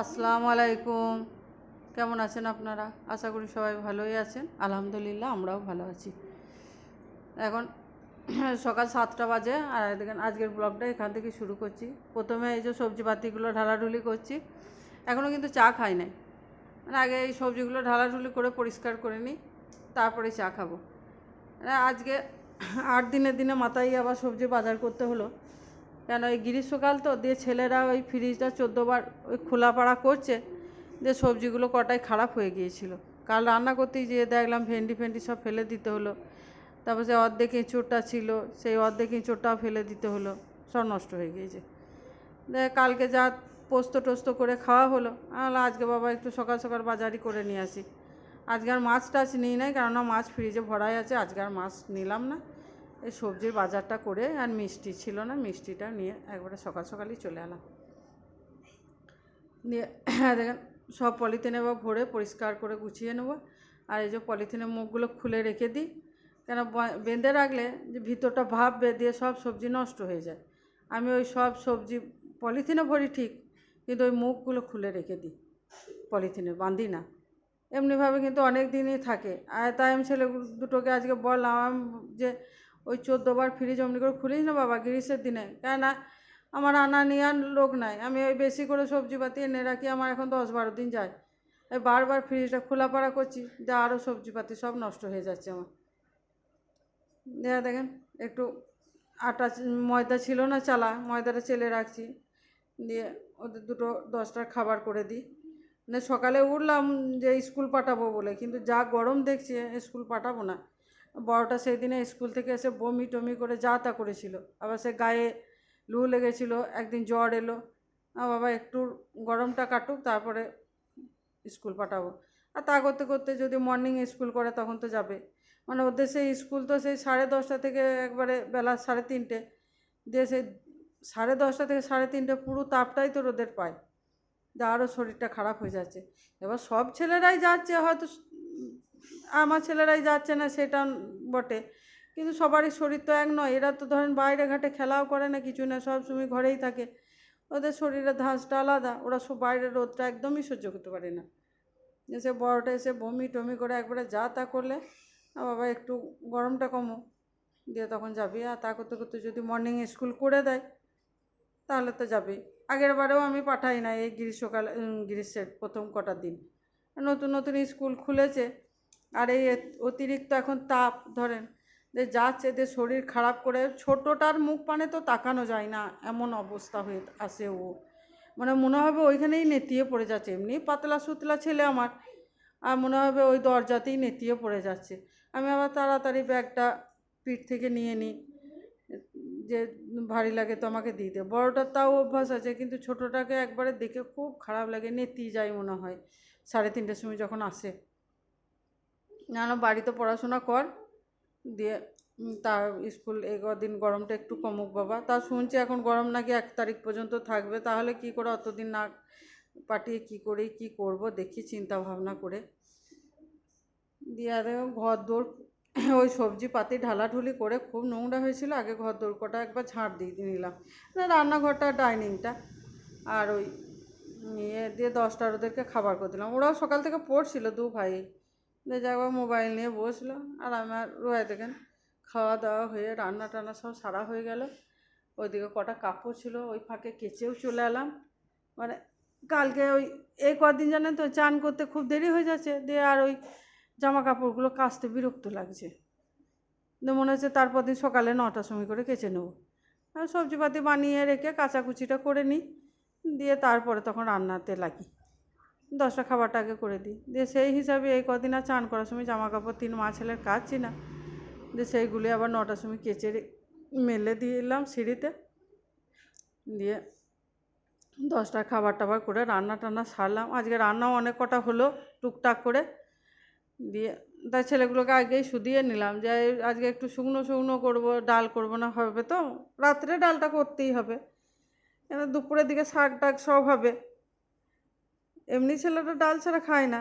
আসসালামু আলাইকুম। কেমন আছেন আপনারা? আশা করি সবাই ভালোই আছেন। আলহামদুলিল্লাহ, আমরাও ভালো আছি। এখন সকাল সাতটা বাজে আর দেখেন আজকের ব্লগটা এখান থেকে শুরু করছি। প্রথমে এই যে সবজিপাতিগুলো ঢালাঢুলি করছি। এখনও কিন্তু চা খাই নাই। মানে আগে এই সবজিগুলো ঢালাঢুলি করে পরিষ্কার করে নিই, তারপরে চা খাব। মানে আজকে আট দিনের দিনে মাথায় আবার সবজি বাজার করতে হলো। কেন এই গ্রীষ্মকাল তো? দিয়ে ছেলেরা ওই ফ্রিজটা চোদ্দোবার ওই খোলাপাড়া করছে, দিয়ে সবজিগুলো কটাই খারাপ হয়ে গিয়েছিল। কাল রান্না করতেই যেয়ে দেখলাম ভেন্ডি ফেন্ডি সব ফেলে দিতে হলো। তারপর সে অর্ধেক এঁচোড়টা ছিল, সেই অর্ধেক এঁচোড়টাও ফেলে দিতে হলো, সব নষ্ট হয়ে গিয়েছে। দিয়ে কালকে যা পোস্ত টোস্ত করে খাওয়া হলো আলা আজকে বাবা একটু সকাল সকাল বাজারই করে নিয়ে আসি। আজকে আর মাছ টাছ নিই নাই, কেননা মাছ ফ্রিজে ভরাই আছে, আজকে আর মাছ নিলাম না। এই সবজির বাজারটা করে আর মিষ্টি ছিল না, মিষ্টিটা নিয়ে একবারে সকাল সকালই চলে এলাম। নিয়ে দেখেন, সব পলিথিনে বা ভরে পরিষ্কার করে গুছিয়ে নেব। আর এই যে পলিথিনের মুখগুলো খুলে রেখে দিই। কেন বেঁধে রাখলে যে ভিতরটা ভাপ বেঁধে সব সবজি নষ্ট হয়ে যায়। আমি ওই সব সবজি পলিথিনে ভরি ঠিক, কিন্তু ওই মুখগুলো খুলে রেখে দিই। পলিথিনে বাঁধি না। এমনিভাবে কিন্তু অনেক দিনই থাকে। আর তাই আমি ছেলে দুটোকে আজকে বললাম যে ওই চোদ্দোবার ফ্রিজ অমনি করে খুলিস না বাবা, গ্রীষ্মের দিনে। কেন না আমার আনা নেওয়ার লোক নাই। আমি ওই বেশি করে সবজিপাতি এনে রাখি, আমার এখন দশ বারো দিন যায়। এই বারবার ফ্রিজটা খোলাপাড়া করছি, যা আরও সবজিপাতি সব নষ্ট হয়ে যাচ্ছে আমার। দেয়া দেখেন, একটু আটা ময়দা ছিল না চালা, ময়দাটা চেলে রাখছি। দিয়ে ওদের দুটো দশটার খাবার করে দিই। মানে সকালে উঠলাম যে স্কুল পাঠাবো বলে, কিন্তু যা গরম দেখছি, স্কুল পাঠাবো না। বড়টা সেই দিনে স্কুল থেকে এসে বমি টমি করে যা তা করেছিল। আবার সে গায়ে লু লেগেছিল, একদিন জ্বর এলো। বাবা একটু গরমটা কাটুক, তারপরে স্কুল পাঠাবো। আর তা করতে করতে যদি মর্নিং স্কুল করে তখন তো যাবে। মানে ওদের সেই স্কুল তো সেই সাড়ে দশটা থেকে একবারে বেলা সাড়ে তিনটে। দিয়ে সেই সাড়ে দশটা থেকে সাড়ে তিনটে পুরো তাপটাই তো রোদের পায়। যা আরও শরীরটা খারাপ হয়ে যাচ্ছে। এবার সব ছেলেরাই যাচ্ছে, হয়তো আমার ছেলেরাই যাচ্ছে না, সেটা বটে। কিন্তু সবারই শরীর তো এক নয়, এরা তো ধরেন বাইরে ঘাটে খেলাও করে না কিছু না, সব সময় ঘরেই থাকে। ওদের শরীরের ধাঁচটা আলাদা, ওরা সব বাইরের রোদটা একদমই সহ্য করতে পারে না। এসে বড়টা এসে বমি টমি করে একবারে যা তা করলে বাবা, একটু গরমটা কমো। দিয়ে তখন যাবি। আর তা করতে করতে যদি মর্নিং স্কুল করে দেয়, তাহলে তো যাবেই আগের বারেও আমি পাঠাই না এই গ্রীষ্মকাল গ্রীষ্মের প্রথম কটা দিন। নতুন নতুন স্কুল খুলেছে আর এই অতিরিক্ত এখন তাপ, ধরেন যে যাচ্ছে যে শরীর খারাপ করে, ছোটোটার মুখ পানে তো তাকানো যায় না, এমন অবস্থা হয়ে আসে ও। মানে মনে হবে ওইখানেই নেতিয়ে পড়ে যাচ্ছে, এমনি পাতলা সুতলা ছেলে আমার, আর মনে হবে ওই দরজাতেই নেতিয়ে পড়ে যাচ্ছে। আমি আবার তাড়াতাড়ি ব্যাগটা পিঠ থেকে নিয়ে নিই, যে ভারী লাগে তো আমাকে দিয়ে দে। বড়টার তাও অভ্যাস আছে, কিন্তু ছোটোটাকে একবারে দেখে খুব খারাপ লাগে, নেতিয়ে যায় মনে হয়। সাড়ে তিনটের সময় যখন আসে না না, বাড়িতে পড়াশোনা কর। দিয়ে তার স্কুল এই দিন গরমটা একটু কমুক বাবা। তা শুনছি এখন গরম নাকি এক তারিখ পর্যন্ত থাকবে। তাহলে কি করে অতদিন না পাঠিয়ে কি করে, কি করব? দেখি, চিন্তা ভাবনা করে। দিয়ে ঘর দৌড় ওই সবজি পাতি ঢালাঢুলি করে খুব নোংরা হয়েছিল। আগে ঘর দৌড় কটা একবার ঝাঁট দিয়ে নিলাম। রান্নাঘরটা, ডাইনিংটা আর ওই নিয়ে দিয়ে দশটার ওদেরকে খাবার করে দিলাম। ওরাও সকাল থেকে পড়ছিল দু ভাই। দিয়ে একবার মোবাইল নিয়ে বসল। আর আমার রোয়া দেখেন খাওয়া দাওয়া হয়ে রান্না টান্না সব সারা হয়ে গেল। ওইদিকে কটা কাপড় ছিল, ওই ফাঁকে কেচেও চলে এলাম। মানে কালকে ওই এই কদিন জানেন তো, চান করতে খুব দেরি হয়ে যাচ্ছে। দিয়ে আর ওই জামা কাপড়গুলো কাচতে বিরক্ত লাগছে। দিয়ে মনে হচ্ছে তারপর দিন সকালে নটার সময় করে কেচে নেব। আর সবজিপাতি বানিয়ে রেখে কাচাকুচিটা করে নিই। দিয়ে তারপরে তখন রান্নাতে লাগি। দশটা খাবারটা আগে করে দিই। দিয়ে সেই হিসাবে এই কদিন আর চান করার সময় জামা কাপড় তিন মা ছেলের কাচছি না। দিয়ে সেইগুলি আবার নটার সময় কেচে মেলে দিলাম সিঁড়িতে। দিয়ে দশটা খাবার টাবার করে রান্না টান্না সারলাম। আজকে রান্নাও অনেক কটা হলো টুকটাক করে। দিয়ে তাই ছেলেগুলোকে আগেই শুধিয়ে নিলাম যে আজকে একটু শুকনো শুকনো করব, ডাল করব না হবে তো? রাত্রে ডালটা করতেই হবে। কেন দুপুরের দিকে শাক টাক সব হবে। এমনি ছেলেটা ডাল ছাড়া খায় না।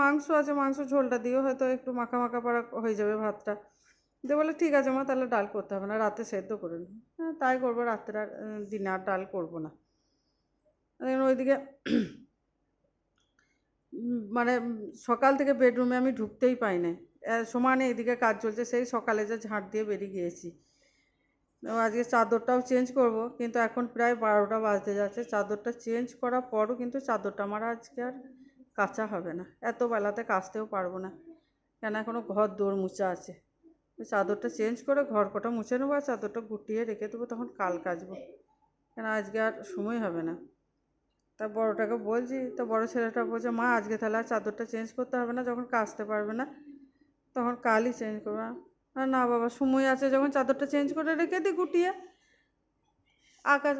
মাংস আছে, মাংস ঝোলটা দিয়েও হয়তো একটু মাখা মাখা পাড়া হয়ে যাবে ভাতটা। দিয়ে বলে, ঠিক আছে মা, তাহলে ডাল করতে হবে না, রাতে সেদ্ধ করে নিই। হ্যাঁ তাই করব, রাত্রে আর দিনে আর ডাল করব না। ওইদিকে মানে সকাল থেকে বেডরুমে আমি ঢুকতেই পাই না সমানে এদিকে কাজ চলছে, সেই সকালে যে ঝাঁট দিয়ে বেরিয়ে গিয়েছি। আজকে চাদরটাও চেঞ্জ করব, কিন্তু এখন প্রায় বারোটা বাজতে যাচ্ছে। চাদরটা চেঞ্জ করার পরও কিন্তু চাদরটা আমার আজকে আর কাচা হবে না। এত বেলাতে কাচতেও পারব না। কেন এখনও ঘর দৌড় মুছা আছে। চাদরটা চেঞ্জ করে ঘর কটা মুছে নেব আর চাদরটা গুটিয়ে রেখে দেবো, তখন কাল কাচবো। কেন আজকে আর সময় হবে না। তা বড়োটাকে বলছি, তো বড় ছেলেটা বলছে, মা, আজকে তাহলে আর চাদরটা চেঞ্জ করতে হবে না, যখন কাচতে পারবে না, তখন কালই চেঞ্জ করবে। না বাবা, সময় আছে, যখন চাদরটা চেঞ্জ করে রেখে দিই গুটিয়ে, আকাশ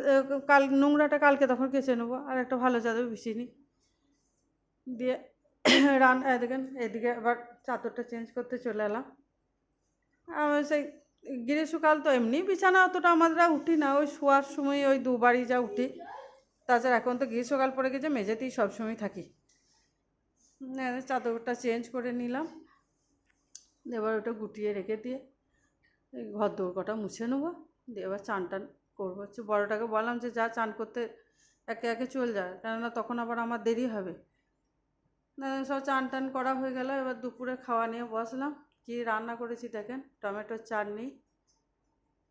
কাল, নোংরাটা কালকে তখন কেচে নেব, আর একটা ভালো চাদর বিছিয়ে নিই। দিয়ে রান এদিকে এদিকে আবার চাদরটা চেঞ্জ করতে চলে এলাম। আমি সেই গ্রীষ্মকাল তো এমনি বিছানা অতটা আমরা উঠি না, ওই শোয়ার সময় ওই দুবারই যা উঠি, তাছাড়া এখন তো গ্রীষ্মকাল পড়ে গেছে, মেঝেতেই সবসময় থাকি। চাদরটা চেঞ্জ করে নিলাম। এবার ওটা গুটিয়ে রেখে দিয়ে এই ঘর দৌড় কটা মুছে নেব। দিয়ে এবার চান টান করব। হচ্ছে বড়োটাকে বললাম যে, যা চান করতে একে একে চল যায় কেননা তখন আবার আমার দেরি হবে। সব চান টান করা হয়ে গেল। এবার দুপুরে খাওয়া নিয়ে বসলাম। কী রান্না করেছি দেখেন? টমেটোর চাটনি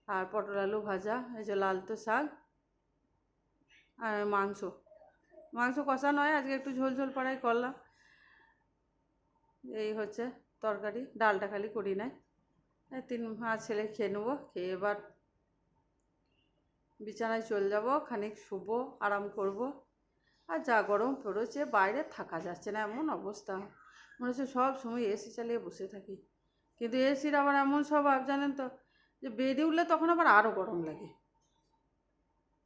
আর পটল আলু ভাজা, এই যে লালতো শাক আর মাংস। মাংস কষা নয়, আজকে একটু ঝোল ঝোল পাড়াই করলাম। এই হচ্ছে তরকারি, ডালটা খালি করি নাই। তিন মা ছেলে খেয়ে নেব, খেয়ে এবার বিছানায় চলে যাব, খানিক শুবো, আরাম করব। আর যা গরম পড়েছে, বাইরে থাকা যাচ্ছে না, এমন অবস্থা। মনে হচ্ছে সব সময় এসি চালিয়ে বসে থাকি। কিন্তু এসির আবার এমন সব স্বভাব, জানেন তো, যে বেডে উঠলে তখন আবার আরও গরম লাগে।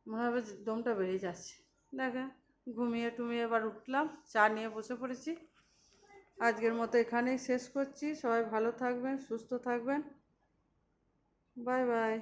মনে হবে দমটা বেড়ে যাচ্ছে। দেখে ঘুমিয়ে টুমিয়ে এবার উঠলাম, চা নিয়ে বসে পড়েছি। আজকের মতো এখানেই শেষ করছি। সবাই ভালো থাকবেন সুস্থ থাকবেন। Bye bye.